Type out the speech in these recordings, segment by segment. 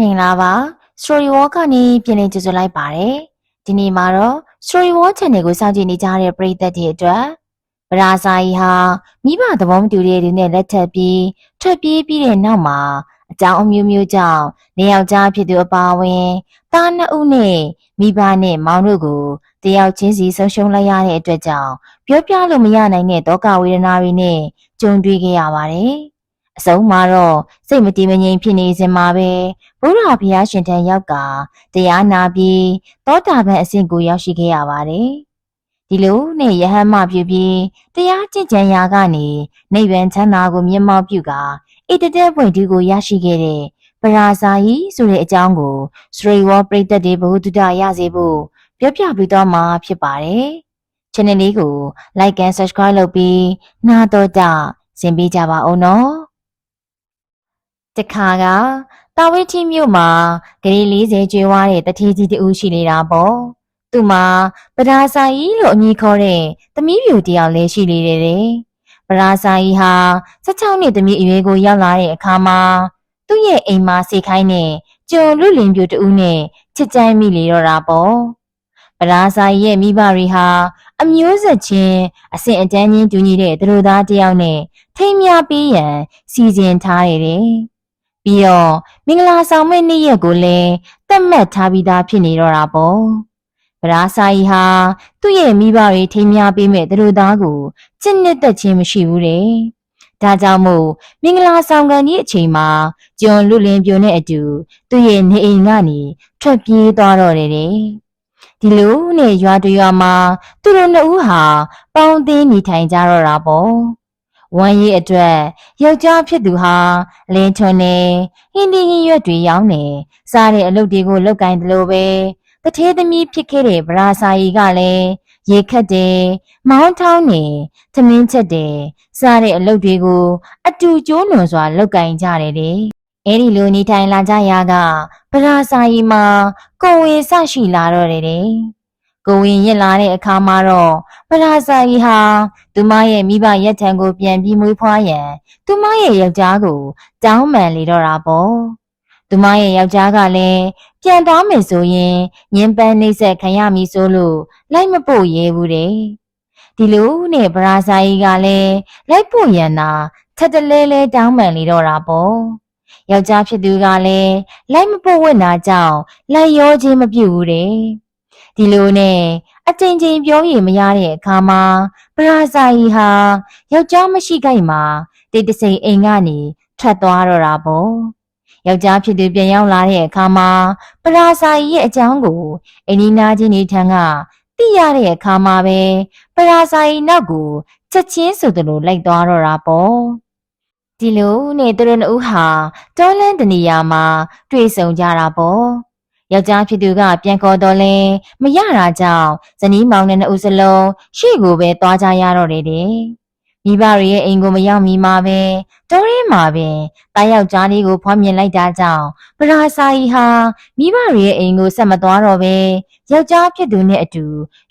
မင်္ဂလာပါ Story Wall ကနေပြင်လည်ကြိုဆိုလိုက်ပါတယ်ဒီနေ့မှာတော့ Story Wall Channel ကိုစောင့်ကြည့်နေကြတဲ့ပရိသတ်တွေအတွက်ဗရာဇာကြီးဟာမိဘသဘောမတူတဲ့လူနဲ့လက်ထပ်ပြီးထွက်ပြေးပြီးတဲ့နောက်မှာအကြောင်းအမျိုးမျိုးကြောင့်နေယောက်ျားဖြစ်သူအပါအဝင်သားနှစ်ဦးနဲ့မိဘနဲ့မောင်တို့ကိုတယောက်ချင်းစီဆုံးရှုံးလိုက်ရတဲ့အတွက်ကြောင့်ပြောပြလို့မရနိုင်တဲ့ဒုက္ခဝေဒနာတွေနဲ့ကြုံတွေ့ခဲ့ရပါတယ် အဆုံးမှာတော့စိတ်မတည်မငြိမ်ဖြစ်နေစဉ်မှာပဲဘုရားဘုရားရှင်ထံရောက်ကတရားနာပြီးသောတာပန်အဆင့်ကိုရောက်ရှိခဲ့ရပါတယ်။ဒီလိုနဲ့ယဟန်မပြုပြီးတရားကျင့်ကြံရာကနေနိဗ္ဗာန်ချမ်းသာကိုမျက်မှောက်ပြုကာဣတတဲ့ပွင့်ဒီကိုရရှိခဲ့တဲ့ပရာဇာယီဆိုတဲ့အကြောင်းကိုစရိဝပရိသတ်တွေဘ ഹു တုဒရစေဖို့ပြောပြပေးတော့မှာဖြစ်ပါတယ်။ channel လေးကို like and subscribe လုပ်ပြီးနားတော့ကြဆင်ပေးကြပါဦးနော်။ တခါကတာဝိထီမြို့မှာဂရီ40ကျွေးဝါတဲ့တထေးကြီးတူရှိနေတာပေါ့။သူ့မှာပဒါစာကြီးလို့အမည်ခေါ်တဲ့သမီးပြူတယောက်လည်းရှိနေတယ်တဲ့။ပဒါစာကြီးဟာ16နှစ်သမီးအရွယ်ကိုရောက်လာတဲ့အခါမှာသူ့ရဲ့အိမ်မှာစေခိုင်းတဲ့ကျုံလူလင်ပြူတူနဲ့ချစ်ကြိုက်မိလေတော့တာပေါ့။ပဒါစာကြီးရဲ့မိဘတွေဟာအမျိုးဆက်ချင်းအဆင့်အတန်းချင်းတူညီတဲ့သူတို့သားတယောက်နဲ့ထိမ်းမြပေးရန်စီစဉ်ထားရတဲ့။ ပြီးတော့မင်္ဂလာဆောင်မဲ့နေ့ရက်ကိုလည်းတတ်မှတ်ထားပြီးသားဖြစ်နေတော့တာပေါ့။ဗရာစာကြီးဟာသူ့ရဲ့မိဘတွေထိမ်းမြပေးမဲ့သူတို့သားကိုချစ်နှစ်သက်ခြင်းမရှိဘူးတဲ့။ဒါကြောင့်မို့မင်္ဂလာဆောင်ကန်ကြီးအချိန်မှာကျွန်းလူလင်ပြိုနဲ့အတူသူ့ရဲ့နေအိမ်ကနေထွက်ပြေးသွားတော့တယ်တဲ့။ဒီလိုနဲ့ရွာတရွာမှာသူတို့နှစ်ဦးဟာပေါင်းသင်းနေထိုင်ကြတော့တာပေါ့။ ဝမ်းရည်အတွက်ယောက်ျားဖြစ်သူဟာလင်းထွန်းနေဟင်းဒီဟင်းရွက်တွေရောင်းနေစားတဲ့အလုပ်တွေကိုလုပ်ကင်တယ်လို့ပဲတထေးသမီးဖြစ်ခဲ့တဲ့ဗရာစာရီကလည်းရေခတ်တယ်မောင်းထောင်းနေသမင်းချက်တယ်စားတဲ့အလုပ်တွေကိုအတူကျိုးနွန်စွာလုပ်ကင်ကြတယ်တဲ့အဲ့ဒီလိုနေထိုင်လာကြရာကဗရာစာရီမှာကိုယ်ဝင်ဆရှိလာတော့တယ်တဲ့ ကိုဝင်ရစ်လာတဲ့အခါမှာတော့ပရာဇာကြီးဟာသူမရဲ့မိဘရက်ထံကိုပြန်ပြီးမွေးဖွားရန်သူမရဲ့ယောက်ျားကိုတောင်းပန်လေတော့တာပေါ့သူမရဲ့ယောက်ျားကလည်းပြန်သွားမယ်ဆိုရင်ညင်ပန်းနှိမ့်ဆက်ခံရမည်ဆိုလို့လိုက်မပို့ရဲဘူးတဲ့ဒီလိုနဲ့ပရာဇာကြီးကလည်းလိုက်ပို့ရန်သာထက်တလဲလဲတောင်းပန်လေတော့တာပေါ့ယောက်ျားဖြစ်သူကလည်းလိုက်မပို့ဝတ်နာကြောင့်လိုက်ရောခြင်းမပြုတ်ဘူးတဲ့ ဒီလိုနဲ့အချိန်ချင်းပြောရမရတဲ့အခါမှာပရာဇာကြီးဟာယောက်ျားမရှိခိုက်မှာတိတ်တဆိန်အိမ်ကနေထွက်သွားတော့တာပေါ့ယောက်ျားဖြစ်သူပြန်ရောက်လာတဲ့အခါမှာပရာဇာကြီးရဲ့အကြောင်းကိုအိနီနာချင်းနေထံကသိရတဲ့အခါမှာပဲပရာဇာကြီးနောက်ကိုချက်ချင်းဆိုသလိုလိုက်သွားတော့တာပေါ့ဒီလိုနဲ့သူတို့နှစ်ဦးဟာတောလန်းတနေရာမှာတွေ့ဆုံကြတာပေါ့ ယောက်ျားဖြစ်သူကပြန်ခေါ်တော့လဲမရတာကြောင့်ဇနီးမောင်နဲ့နှစ်ဦးစလုံးရှေ့ကိုပဲသွားကြရတော့တယ်တဲ့မိဘတွေရဲ့အိမ်ကိုမရောက်မီမှာပဲတောရင်းမှာပဲတားယောက်ျားလေးကိုဖွားမြင်လိုက်တာကြောင့်ပရာစာကြီးဟာမိဘတွေရဲ့အိမ်ကိုဆက်မသွားတော့ပဲယောက်ျားဖြစ်သူနဲ့အတူ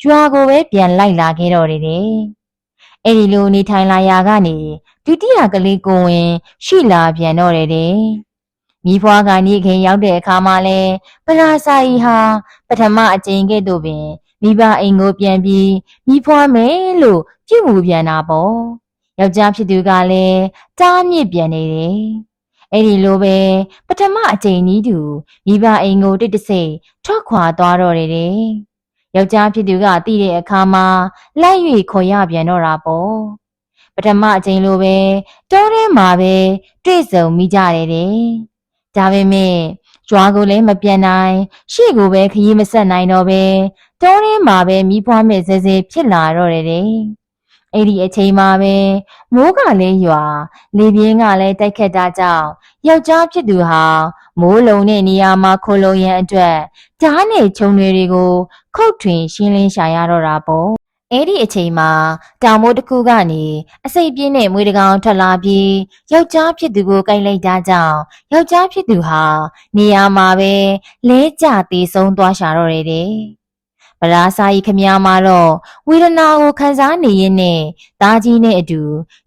ရွာကိုပဲပြန်လိုက်လာခဲ့တော့တယ်တဲ့အဲ့ဒီလိုနေထိုင်လာရာကနေဒုတိယကလေးကိုဝင် ရှိလာပြန်တော့တယ်တဲ့ မိဖွားကနေခင်ရောက်တဲ့အခါမှာလဲပရာစာကြီးဟာပထမအကြိမ်ကဲ့သို့ပင်မိဘအိမ်ကိုပြန်ပြီးမိဖွားမယ်လို့ပြုတ်မှုပြန်တာပေါ့ယောက်ျားဖြစ်သူကလည်းတားမြစ်ပြန်နေတယ်အဲ့ဒီလိုပဲပထမအကြိမ်နီးသူမိဘအိမ်ကိုတိတ်တဆိတ်ထွက်ခွာသွားတော့တယ်တဲ့ယောက်ျားဖြစ်သူကတိတဲ့အခါမှာလိုက်၍ခေါ်ရပြန်တော့တာပေါ့ပထမအကြိမ်လိုပဲတောထဲမှာပဲတွေ့ဆုံမိကြတယ်တဲ့ ဒါပေမဲ့ကြွားကိုလည်းမပြန်နိုင် ရှေ့ကိုပဲခရီးမဆက်နိုင်တော့ပဲတောထဲမှာပဲမိဖွားမဲ့စဲစဲဖြစ်လာတော့တယ်တဲ့အဲ့ဒီအချိန်မှာပဲမိုးကလည်းရွာလေပြင်းကလည်းတိုက်ခတ်တာကြောင့်ယောက်ျားဖြစ်သူဟာမိုးလုံတဲ့နေရာမှာခိုလုံရန်အတွက်ဓာတ်နဲ့ခြုံတွေကို ခုတ်ထွင်ရှင်းလင်းရှာရတော့တာပေါ့ အဲ့ဒီအချိန်မှာတောင်မိုးတစ်ခုကနေအစိပ်ပြင်းတဲ့မွေးတကောင်ထွက်လာပြီးယောက်ျားဖြစ်သူကိုကိုက်လိုက်တာကြောင့်ယောက်ျားဖြစ်သူဟာနေရာမှာပဲလဲကျသေးဆုံးသွားရှာတော့တယ်တဲ့ပရာစာကြီးခမည်းမှာတော့ဝေဒနာကိုခံစားနေရင်းနဲ့တားကြီးနဲ့အတူ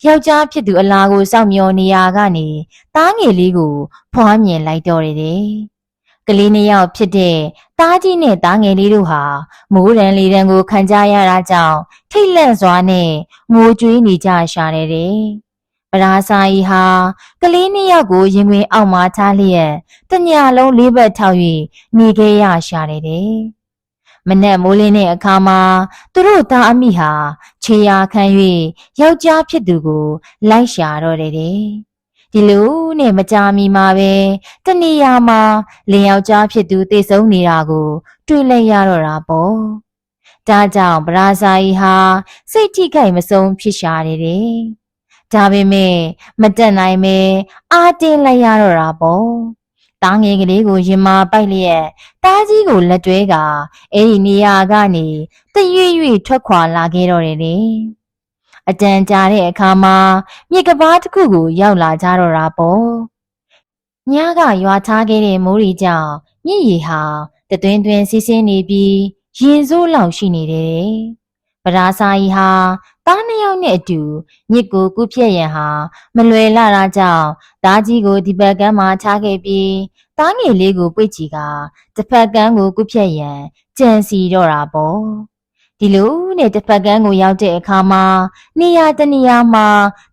ယောက်ျားဖြစ်သူအလားကိုစောင့်မျှော်နေရကနေတားငယ်လေးကိုဖွားမြင်လိုက်တော့တယ်တဲ့ ကလေးနှစ်ယောက်ဖြစ်တဲ့တားကြီးနဲ့တားငယ်လေးတို့ဟာမိုးရန်လေရန်ကိုခံကြရတာကြောင့်ထိတ်လန့်စွာနဲ့ငိုကြွေးနေကြရှာတယ်တဲ့ပရာစာကြီးဟာကလေးနှစ်ယောက်ကိုရင်ခွင်အောက်မှာထားလျက်တညလုံးလေးဘက်ထောက်၍နေခဲ့ရရှာတယ်တဲ့မနက်မိုးလင်းတဲ့အခါမှာသူတို့သားအမိဟာခြေရာခံ၍ယောက်ျားဖြစ်သူကိုလိုက်ရှာတော့တယ်တဲ့ ဒီလိုနဲ့မကြာမီမှာပဲတနေရာမှာလင်ယောက်ျားဖြစ်သူတည်ဆုံးနေတာကို တွေ့လိုက်ရတော့တာပေါ့ဒါကြောင့်ပရာဇာကြီးဟာစိတ်ထိခိုက်မဆုံးဖြစ်ရှာတယ်တဲ့ဒါပေမဲ့မတက်နိုင်ပဲအာတင်းလိုက်ရတော့တာပေါ့တားငယ်ကလေးကိုရင်မာပိုက်လျက်တားကြီးကိုလက်တွဲကအဲ့ဒီနေရာကနေတရွေ့ရွေ့ထွက်ခွာလာခဲ့တော့တယ်လေ အတန်ကြာတဲ့အခါမှာမြေကဘာတစ်ခုကိုရောက်လာကြတော့တာပေါ့ညကရွာထားခဲ့တဲ့မိုးရီကြောင့်မြင့်ရီဟာတသွင်းသွင်းစီးဆင်းနေပြီးရင်စိုးလောက်ရှိနေတယ်ပရာစာကြီးဟာတားနှစ်ယောက်နဲ့အတူမြစ်ကိုကူးဖြတ်ရန်ဟာမလွယ်လာတာကြောင့်တားကြီးကိုဒီဘက်ကမ်းမှာထားခဲ့ပြီးတားငယ်လေးကိုပွေ့ချီကတစ်ဖက်ကမ်းကိုကူးဖြတ်ရန်ကြံစီတော့တာပေါ့ ဒီလိုနဲ့တစ်ဖက်ကမ်းကိုရောက်တဲ့အခါမှာနေရာတနေရာမှာ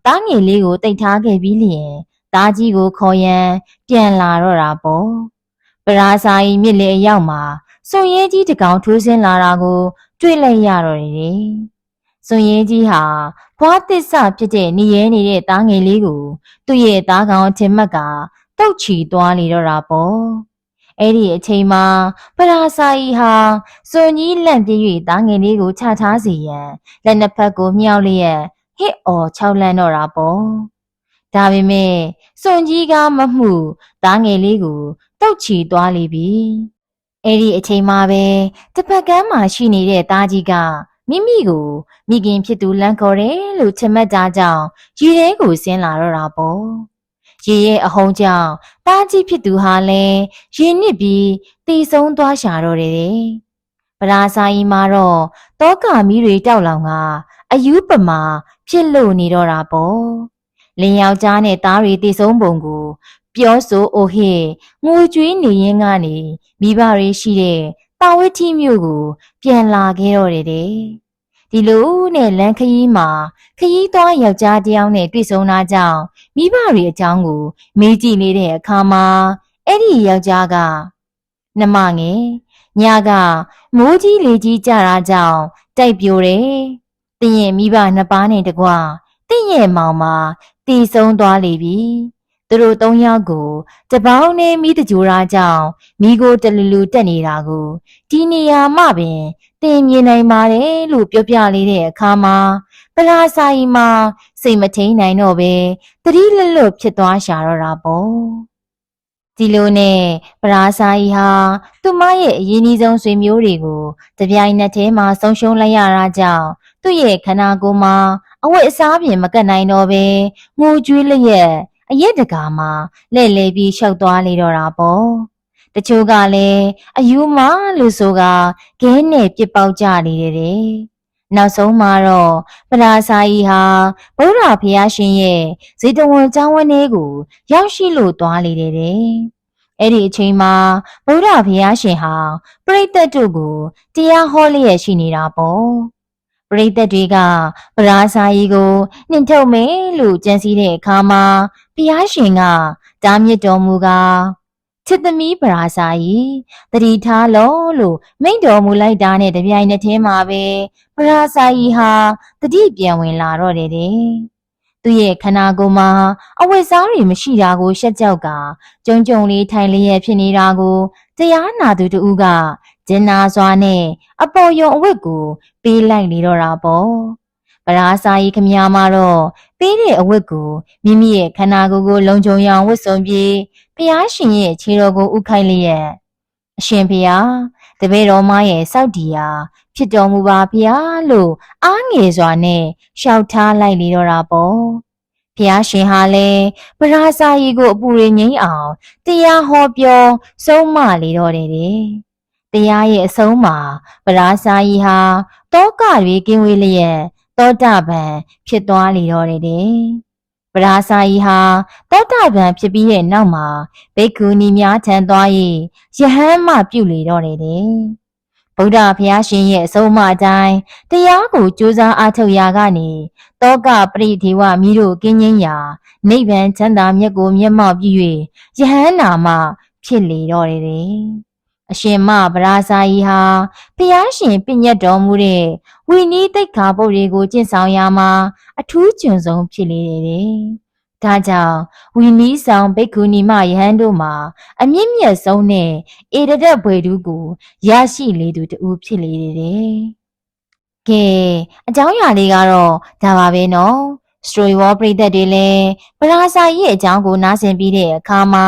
တားငယ်လေးကိုတိတ်ထားခဲ့ပြီးလျင်တားကြီးကိုခေါ်ရန်ပြန်လာတော့တာပေါ့ပရာစာကြီးမြစ်လေအရောက်မှာစွန်ရဲကြီးတကောင်ထိုးဆင်းလာတာကို တွေ့လိုက်ရတော့တယ်။စွန်ရဲကြီးဟာဘွားသစ္စာဖြစ်တဲ့နေရဲနေတဲ့သားငယ်လေးကို သူ့ရဲ့သားကောင်အထင်မှတ်ကတုတ်ချီသွားလေတော့တာပေါ့။ အဲ့ဒီအချိန်မှာပရာစာကြီးဟာစွန်ကြီးလန့်ပြေး၍သားငယ်လေးကိုချထားစီရန်လက်နှစ်ဖက်ကိုမြှောက်လျက်ဟစ်အော်ခြောက်လန့်တော့တာပေါ့။ဒါပေမဲ့စွန်ကြီးကမမှုသားငယ်လေးကိုတုတ်ချီသွားလေပြီ။အဲ့ဒီအချိန်မှာပဲတစ်ဖက်ကမ်းမှာရှိနေတဲ့သားကြီးကမိမိကိုမိခင်ဖြစ်သူလန့်ခေါ်တယ်လို့ချင်မှတ်ကြကြောင်းရေထဲကိုဆင်းလာတော့တာပေါ့။ ရေရဲ့အဟုန်ကြောင့်သားကြီးဖြစ်သူဟာလည်းရေနစ်ပြီးတေဆုံးသွားရှာတော့တယ်တဲ့။ပရာစာကြီးမှာတော့တောကမီးတွေတောက်လောင်ကအယူပမာဖြစ်လို့နေတော့တာပေါ့။လင်ယောက်ျားနဲ့သားတွေတေဆုံးပုံကို ပြောဆိုအိုဟစ်ငိုကြွေးနေရင်းကနေမိဘတွေရှိတဲ့တာဝတိမြို့ကို ပြန်လာခဲ့တော့တယ်တဲ့ ဒီလိုနဲ့လန်ခရီးမှာခရီးသွားယောက်ျားတစ်ယောက်နဲ့တွေ့ဆုံတာကြောင့်မိဘတွေအကြောင်းကို မေးကြည့်နေတဲ့အခါမှာအဲ့ဒီယောက်ျားကနှမငယ်ညကမိုးကြီးလေကြီးကြတာကြောင့်တိုက်ပြိုတယ်တင်းရဲ့မိဘနှစ်ပါးနဲ့တကွတင်းရဲ့မောင်မှာတည်ဆုံးသွားလေပြီသူတို့သုံးယောက်ကိုတပေါင်းနဲ့မိတကြိုရာကြောင့်မိကိုတလူလူတက်နေတာကိုဒီနေရာမှပင် တင်မြင်နိုင်ပါတယ်လို့ပြောပြလေးတဲ့အခါမှာပလာဆိုင်မှာစိတ်မထိန်နိုင်တော့ပဲတတိလလွတ်ဖြစ်သွားရှာတော့တာပေါ့ဒီလိုနဲ့ပရာစာကြီးဟာသူမရဲ့အရင်ကြီးဆုံးဆွေမျိုးတွေကိုတပြိုင်နက်တည်းမှာဆုံးရှုံးလိုက်ရတာကြောင့်သူ့ရဲ့ခန္ဓာကိုယ်မှာအဝတ်အစားပြင်မကတ်နိုင်တော့ပဲငိုကြွေးလျက်အရက်တကာမှာလဲ့လဲပြီးရှောက်သွားလေတော့တာပေါ့ တချို့ကလည်းအယူမလို့ဆိုကခဲနဲ့ပြစ်ပေါက်ကြနေတယ်တဲ့နောက်ဆုံးမှာတော့ပရာစာကြီးဟာဗုဒ္ဓဘုရားရှင်ရဲ့ဇေတဝန်ကျောင်းဝင်းလေးကိုရောက်ရှိလို့သွားလေတယ်တဲ့အဲ့ဒီအချိန်မှာဗုဒ္ဓဘုရားရှင်ဟာပရိသတ်တို့ကိုတရားဟောလျက်ရှိနေတာပေါ့ပရိသတ်တွေကပရာစာကြီးကိုနှင်ထုတ်မယ်လို့ကြံစည်တဲ့အခါမှာဘုရားရှင်ကတားမြစ်တော်မူကား ချစ်သမီးပရာစာကြီးတတိထားလို့လို့မိန့်တော်မူလိုက်တာနဲ့တပြိုင်နက်တည်းမှာပဲပရာစာကြီးဟာတတိပြန်ဝင်လာတော့တယ်တဲ့သူရဲ့ခန္ဓာကိုယ်မှာအဝတ်စားတွေမရှိတာကိုရှက်ကြောက်ကကြုံကြုံလေးထိုင်လျက်ဖြစ်နေတာကိုတရားနာသူတူကဂျင်နာစွာနဲ့အပေါ်ယုံအဝတ်ကိုပေးလိုက်လေတော့တာပေါ့ ပရာစာကြီးခမညာမှာတော့ပေးတဲ့အဝတ်ကိုမိမိရဲ့ခန္ဓာကိုယ်ကိုလုံခြုံရအောင်ဝတ်စုံပြီးဖျားရှင်ရဲ့ခြေတော်ကိုဥခိုက်လျက်အရှင်ဖျားတပည့်တော်မရဲ့စောက်တီယာဖြစ်တော်မူပါဖျားလို့အားငယ်စွာနဲ့ရှောက်ထားလိုက်လေတော့တာပေါ့ဖျားရှင်ဟာလည်းပရာစာကြီးကိုအပူရငိမ့်အောင်တရားဟောပြောဆုံးမလေတော့တယ်တဲ့တရားရဲ့အဆုံးမှာပရာစာကြီးဟာတောကတွေကင်းဝေးလျက် သောတာပန်ဖြစ်သွားလေတော့တယ်တဲ့ပရာစာယီဟာတောတာပံဖြစ်ပြီးတဲ့နောက်မှာဘိက္ခုနီများထံသွား၍ယဟန်မှပြုလေတော့တယ်တဲ့ဗုဒ္ဓဘုရားရှင်ရဲ့အဆုံးအမအတိုင်းတရားကိုကြိုးစားအားထုတ်ရာကနေတောကပရိဒေဝမိတို့ကင်းငင်းရာနိဗ္ဗာန်ချမ်းသာမြတ်ကိုမျက်မှောက်ပြု၍ယဟန်နာမဖြစ်လေတော့တယ်တဲ့ အရှင်မဗရာဇာယီဟာဘုရားရှင်ပြည့်ညတ်တော်မူတဲ့ဝိနည်းတိတ်ခါပုတ်တွေကိုကျင့်ဆောင်ရာမှာအထူးကျွံဆုံးဖြစ်လေတယ်တဲ့ဒါကြောင့်ဝီနီးဆောင်ဘိက္ခုနီမယဟန်တို့မှာအမြင့်မြတ်ဆုံးနဲ့ဧရဒတ်ဘွေတူးကိုရရှိလေသူတူဖြစ်လေတယ်။ကဲအကြောင်းအရာလေးကတော့ဒါပါပဲနော်။ Story Wall ပရိသတ်တွေလည်းပရာစာရဲ့အကြောင်းကိုနားဆင်ပြီးတဲ့အခါမှာ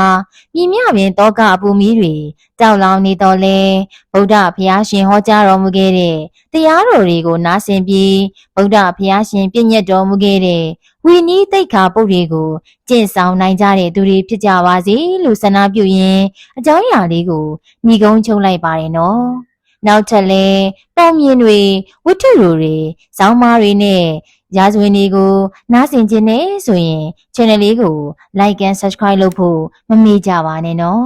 မြင်မြပင်တောကအပူမီးတွေတောက်လောင်နေတော့လဲဗုဒ္ဓဘုရားရှင်ဟောကြားတော်မူခဲ့တဲ့တရားတော်တွေကိုနားဆင်ပြီးဗုဒ္ဓဘုရားရှင်ပြည့်ညတ်တော်မူခဲ့တဲ့ဝီနီးတိတ်ခါပုတ်တွေကိုကျင့်ဆောင်နိုင်ကြတဲ့သူတွေဖြစ်ကြပါစေလို့ဆန္ဒပြုရင်းအကြောင်းအရာလေးကိုညီကုန်းချုပ်လိုက်ပါတယ်နော်နောက်ထပ်လဲပုံမြင်တွေဝတ္ထုတွေဇောင်းမားတွေနဲ့ ရာဇဝင်တွေကိုနားဆင်ခြင်းနဲ့ဆိုရင် channel လေးကို like and subscribe လုပ်ဖို့မမေ့ကြပါနဲ့နော်